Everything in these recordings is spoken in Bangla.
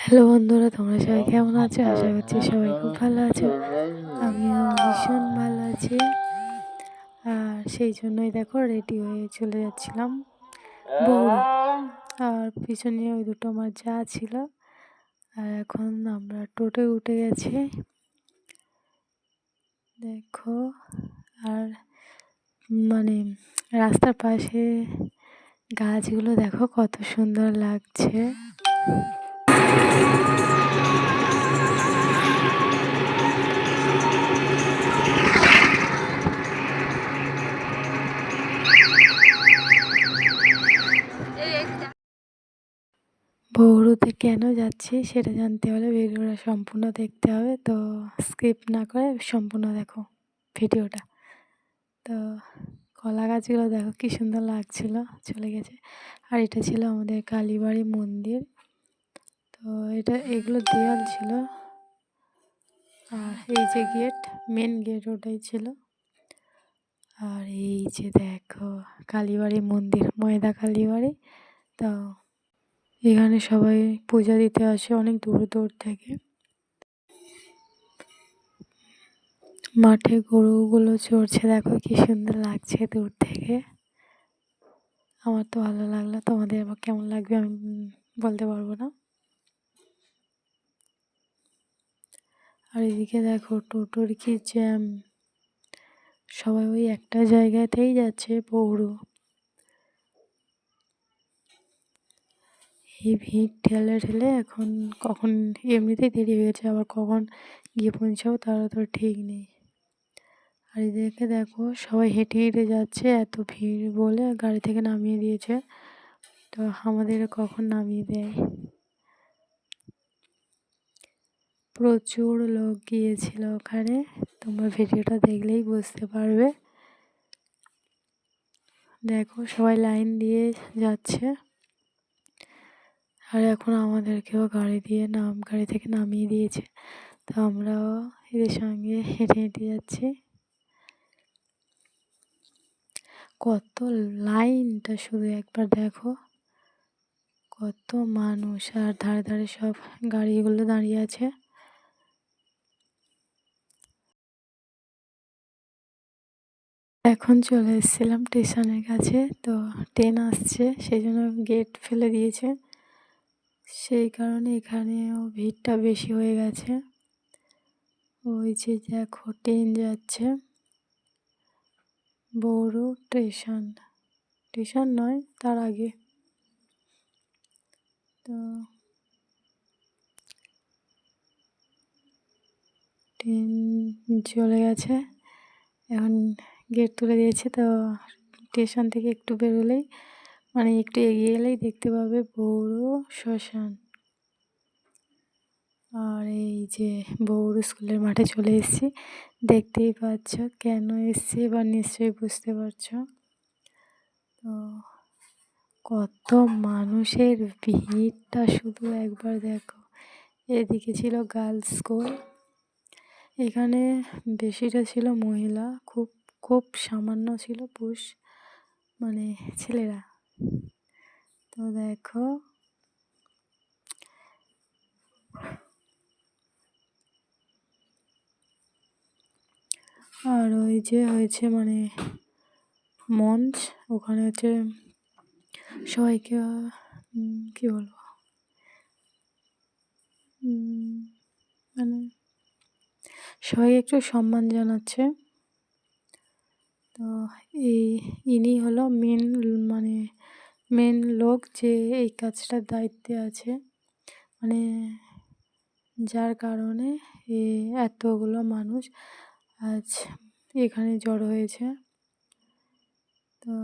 হ্যালো বন্ধুরা তোমরা সবাই কেমন আছো? আশা করছি সবাই খুব ভালো আছো। আমিও ভীষণ ভালো আছি। আর সেই জন্যই দেখো রেডি হয়ে চলে যাচ্ছিলাম। বৌড় আর পিছনে ওই দুটো আমার যা ছিল। আর এখন আমরা টোটে উঠে গেছি। দেখো আর মানে রাস্তার পাশে গাছগুলো দেখো কত সুন্দর লাগছে। বৌড়ুতে কেন যাচ্ছি সেটা জানতে হলে ভিডিওটা সম্পূর্ণ দেখতে হবে, তো স্কিপ না করে সম্পূর্ণ দেখো ভিডিওটা। তো কলা গাছগুলো দেখো কী সুন্দর লাগছিল, চলে গেছে। আর এটা ছিল আমাদের কালীবাড়ি মন্দির। তো এটা এগুলো দেয়াল ছিল। আর এই যে গেট মেন গেট ওটাই ছিল। আর এই যে দেখো, কালীবাড়ি মন্দির, ময়দা কালীবাড়ি। তো এখানে সবাই পূজা দিতে আসে, অনেক দূর দূর থেকে। মাঠে গরুগুলো চড়ছে, দেখো কি সুন্দর লাগছে দূর থেকে। আমার তো ভালো লাগল। তোমাদের আবার কেমন লাগবে আমি বলতে পারব না। আর এদিকে দেখো টোটোর কি জ্যাম। সবাই ওই একটা জায়গাতেই যাচ্ছে পৌড়ো এই ভিড় ঠেলে ঠেলে এখন কখন এমনিতেই দেরি হয়ে গেছে, আবার কখন গিয়ে পৌঁছাবো তারও তো ঠিক নেই। আর এদিকে দেখো সবাই হেঁটে হেঁটে যাচ্ছে, এত ভিড় বলে গাড়ি থেকে নামিয়ে দিয়েছে। তো আমাদের কখন নামিয়ে দেয়? প্রচুর লোক গিয়েছিল ওখানে। তোমরা ভিডিওটা দেখলেই বুঝতে পারবে। দেখো, সবাই লাইন দিয়ে যাচ্ছে। আর এখন আমাদেরকেও গাড়ি দিয়ে নাম, গাড়ি থেকে নামিয়ে দিয়েছে। তো আমরাও এদের সঙ্গে হেঁটে হেঁটে যাচ্ছি। কত লাইনটা শুধু একবার দেখো। কত মানুষ, আর ধারে ধারে সব গাড়িগুলো দাঁড়িয়ে আছে। এখন চলে এসেছিলাম স্টেশনের কাছে, তো ট্রেন আসছে সেই জন্য গেট ফেলে দিয়েছে। সেই কারণে এখানেও ভিড়টা বেশি হয়ে গেছে। ওই যে দেখো ট্রেন যাচ্ছে। বড় স্টেশন স্টেশন নয়, তার আগে। তো ট্রেন চলে গেছে। এখন গেট তুলে দিয়েছে, তো স্টেশন থেকে একটু বেরোলেই মানে একটু এগিয়ে এলেই দেখতে পাবে বড় শ্মশান। আর এই যে বৌর স্কুলের মাঠে চলে এসেছি, দেখতেই পাচ্ছ কেন এসছি এবার নিশ্চয়ই বুঝতে পারছ। তো কত মানুষের ভিড়টা শুধু একবার দেখো। এদিকে ছিল গার্লস স্কুল এখানে বেশিটা ছিল মহিলা, খুব খুব সামান্য ছিল পুরুষ মানে ছেলেরা। তো দেখো, আর ওই যে হয়েছে মানে মঞ্চ, ওখানে হচ্ছে সবাইকে কী বলব? মানে সবাই একটু সম্মান জানাচ্ছে। তো এই, ইনি হলো মেন মানে মেন লোক যে এই কাজটার দায়িত্বে আছে। মানে যার কারণে এতগুলো মানুষ আজ এখানে জড়ো হয়েছে। তো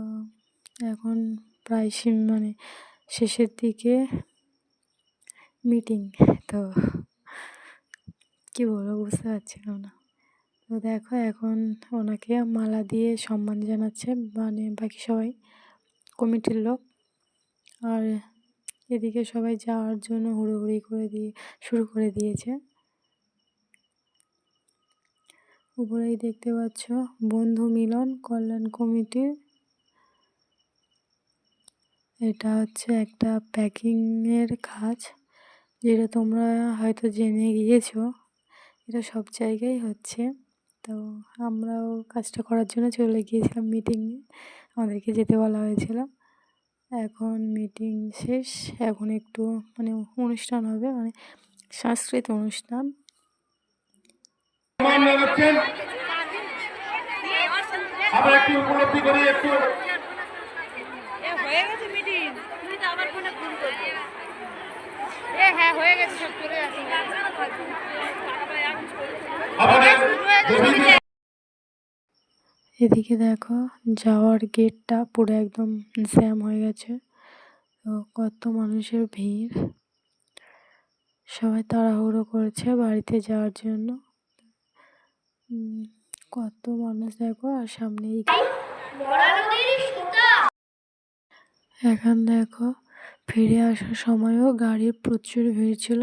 এখন প্রায় মানে শেষের দিকে মিটিং তো কী বলব বুঝতে পারছিলাম না। তো দেখো এখন ওনাকে মালা দিয়ে সম্মান জানাচ্ছে মানে বাকি সবাই কমিটির লোক। আর এদিকে সবাই যাওয়ার জন্য হুড়োহুড়ি করে দিয়ে, শুরু করে দিয়েছে। উপরেই দেখতে পাচ্ছ বন্ধু মিলন কল্যাণ কমিটির। এটা হচ্ছে একটা প্যাকিংয়ের কাজ, যেটা তোমরা হয়তো জেনে গিয়েছো। এটা সব জায়গায় হচ্ছে। তো আমরাও কাজটা করার জন্য চলে গিয়েছিলাম মিটিংয়ে আমাদেরকে যেতে বলা হয়েছিল। এখন মিটিং শেষ। এখন একটু মানে অনুষ্ঠান হবে মানে সাংস্কৃতিক অনুষ্ঠান। সম্মান একটু উপলব্ধি করি একটু। হয়ে গেছে মিটিং তুই তো আমার ফোনে ফোন করবি। এ হ্যাঁ হয়ে গেছে সব চলে আসি আমাদের এদিকে দেখো, যাওয়ার গেটটা পুরো একদম জ্যাম হয়ে গেছে। তো কত মানুষের ভিড়। সবাই তাড়াহুড়ো করছে বাড়িতে যাওয়ার জন্য। কত মানুষ দেখো, আর সামনেই এখন দেখো, ফিরে আসার সময়ও গাড়ির প্রচুর ভিড় ছিল।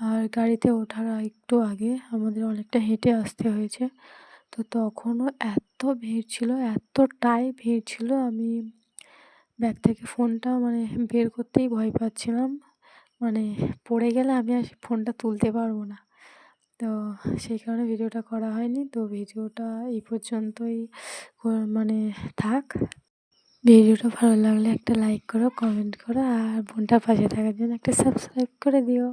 আর গাড়িতে ওঠার একটু আগে আমাদের অনেকটা হেঁটে আসতে হয়েছে। তো তখনও এত ভিড় ছিল, এতটাই ভিড় ছিল, আমি ব্যাগ থেকে ফোনটা মানে বের করতেই ভয় পাচ্ছিলাম। মানে পড়ে গেলে আমি আর ফোনটা তুলতে পারব না। তো সেই কারণে ভিডিওটা করা হয়নি। তো ভিডিওটা এই পর্যন্তই মানে থাক। ভিডিওটা ভালো লাগলে একটা লাইক করো, কমেন্ট করো, আর বোনটার পাশে থাকার জন্য একটা সাবস্ক্রাইব করে দিও।